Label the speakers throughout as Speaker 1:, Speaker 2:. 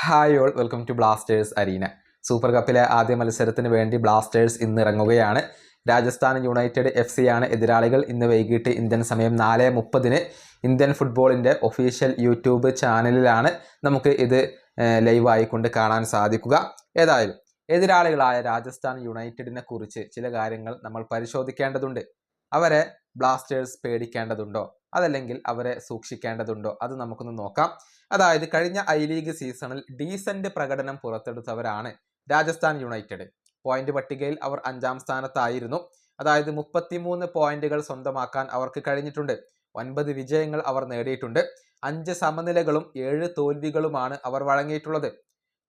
Speaker 1: Hi all welcome to Blasters arena super കപ്പിലെ ആദ്യ മത്സരത്തിന് വേണ്ടി ബ്ലാസ്റ്റേഴ്സ് ഇന്ന് ഇറങ്ങുകയാണ്. രാജസ്ഥാൻ യുണൈറ്റഡ് എഫ് സി ആണ് എതിരാളികൾ. ഇന്ന് വൈകിട്ട് ഇന്ത്യൻ സമയം നാല് മുപ്പതിന് ഇന്ത്യൻ ഫുട്ബോളിന്റെ ഒഫീഷ്യൽ യൂട്യൂബ് ചാനലിലാണ് നമുക്ക് ഇത് ലൈവായിക്കൊണ്ട് കാണാൻ സാധിക്കുക. ഏതായാലും എതിരാളികളായ രാജസ്ഥാൻ യുണൈറ്റഡിനെ കുറിച്ച് ചില കാര്യങ്ങൾ നമ്മൾ പരിശോധിക്കേണ്ടതുണ്ട്. അവരെ ബ്ലാസ്റ്റേഴ്സ് പേടിക്കേണ്ടതുണ്ടോ? അതല്ലെങ്കിൽ അവരെ സൂക്ഷിക്കേണ്ടതുണ്ടോ? അത് നമുക്കൊന്ന് നോക്കാം. അതായത് കഴിഞ്ഞ ഐ ലീഗ് സീസണിൽ ഡീസന്റ് പ്രകടനം പുറത്തെടുത്തവരാണ് രാജസ്ഥാൻ യുണൈറ്റഡ്. പോയിന്റ് പട്ടികയിൽ അവർ അഞ്ചാം സ്ഥാനത്തായിരുന്നു. അതായത് മുപ്പത്തിമൂന്ന് പോയിന്റുകൾ സ്വന്തമാക്കാൻ അവർക്ക് കഴിഞ്ഞിട്ടുണ്ട്. ഒൻപത് വിജയങ്ങൾ അവർ നേടിയിട്ടുണ്ട്. അഞ്ച് സമനിലകളും ഏഴ് തോൽവികളുമാണ് അവർ വഴങ്ങിയിട്ടുള്ളത്.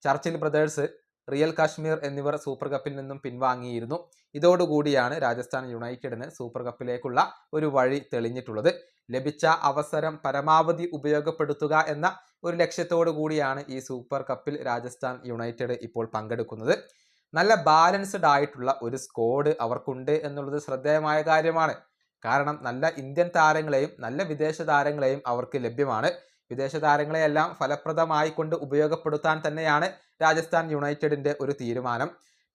Speaker 1: ചർച്ചിൽ ബ്രദേഴ്സ് റിയൽ കാശ്മീർ എന്നിവർ സൂപ്പർ കപ്പിൽ നിന്നും പിൻവാങ്ങിയിരുന്നു. ഇതോടുകൂടിയാണ് രാജസ്ഥാൻ യുണൈറ്റഡിന് സൂപ്പർ കപ്പിലേക്കുള്ള ഒരു വഴി തെളിഞ്ഞിട്ടുള്ളത്. ലഭിച്ച അവസരം പരമാവധി ഉപയോഗപ്പെടുത്തുക എന്ന ഒരു ലക്ഷ്യത്തോടു കൂടിയാണ് ഈ സൂപ്പർ കപ്പിൽ രാജസ്ഥാൻ യുണൈറ്റഡ് ഇപ്പോൾ പങ്കെടുക്കുന്നത്. നല്ല ബാലൻസ്ഡ് ആയിട്ടുള്ള ഒരു സ്കോഡ് അവർക്കുണ്ട് എന്നുള്ളത് ശ്രദ്ധേയമായ കാര്യമാണ്. കാരണം നല്ല ഇന്ത്യൻ താരങ്ങളെയും നല്ല വിദേശ താരങ്ങളെയും അവർക്ക് ലഭ്യമാണ്. വിദേശ താരങ്ങളെയെല്ലാം ഫലപ്രദമായി കൊണ്ട് ഉപയോഗപ്പെടുത്താൻ തന്നെയാണ് രാജസ്ഥാൻ യുണൈറ്റഡിന്റെ ഒരു തീരുമാനം.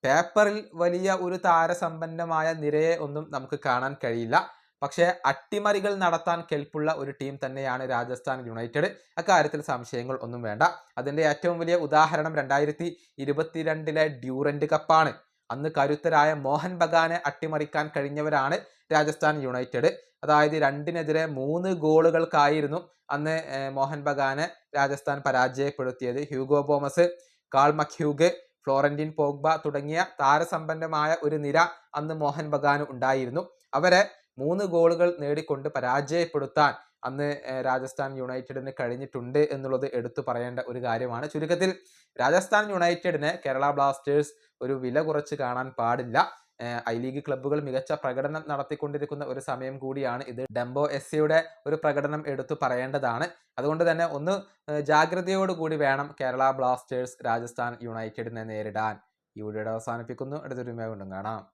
Speaker 1: പേപ്പറിൽ വലിയ ഒരു താരസമ്പന്നമായ നിരയെ ഒന്നും നമുക്ക് കാണാൻ കഴിയില്ല. പക്ഷേ അട്ടിമറികൾ നടത്താൻ കെൽപ്പുള്ള ഒരു ടീം തന്നെയാണ് രാജസ്ഥാൻ യുണൈറ്റഡ്. അക്കാര്യത്തിൽ സംശയങ്ങൾ ഒന്നും വേണ്ട. അതിന്റെ ഏറ്റവും വലിയ ഉദാഹരണം രണ്ടായിരത്തി ഇരുപത്തിരണ്ടിലെ ഡ്യൂറൻഡ് കപ്പാണ്. അന്ന് കരുത്തരായ മോഹൻ ബഗാനെ അട്ടിമറിക്കാൻ കഴിഞ്ഞവരാണ് രാജസ്ഥാൻ യുണൈറ്റഡ്. അതായത് രണ്ടിനെതിരെ മൂന്ന് ഗോളുകൾക്കായിരുന്നു അന്ന് മോഹൻ ബഗാനെ രാജസ്ഥാൻ പരാജയപ്പെടുത്തിയത്. Hugo Boumous Carl McHugh Florentin Pogba തുടങ്ങിയ താരസമ്പന്നമായ ഒരു നിര അന്ന് മോഹൻ ബഗാന് ഉണ്ടായിരുന്നു. അവരെ മൂന്ന് ഗോളുകൾ നേടിക്കൊണ്ട് പരാജയപ്പെടുത്താൻ അന്ന് രാജസ്ഥാൻ യുണൈറ്റഡിന് കഴിഞ്ഞിട്ടുണ്ട് എന്നുള്ളത് എടുത്തു പറയേണ്ട ഒരു കാര്യമാണ്. ചുരുക്കത്തിൽ രാജസ്ഥാൻ യുണൈറ്റഡിന് കേരള ബ്ലാസ്റ്റേഴ്സ് ഒരു വില കുറച്ച് കാണാൻ പാടില്ല. ഐ ലീഗ് ക്ലബ്ബുകൾ മികച്ച പ്രകടനം നടത്തിക്കൊണ്ടിരിക്കുന്ന ഒരു സമയം കൂടിയാണ് ഇത്. ഡംബോ എസ് സിയുടെ ഒരു പ്രകടനം എടുത്തു പറയേണ്ടതാണ്. അതുകൊണ്ട് തന്നെ ഒന്ന് ജാഗ്രതയോടുകൂടി വേണം കേരള ബ്ലാസ്റ്റേഴ്സ് രാജസ്ഥാൻ യുണൈറ്റഡിനെ നേരിടാൻ. ഈ വീഡിയോ അവസാനിപ്പിക്കുന്നു. അടുത്തൊരു കാണാം.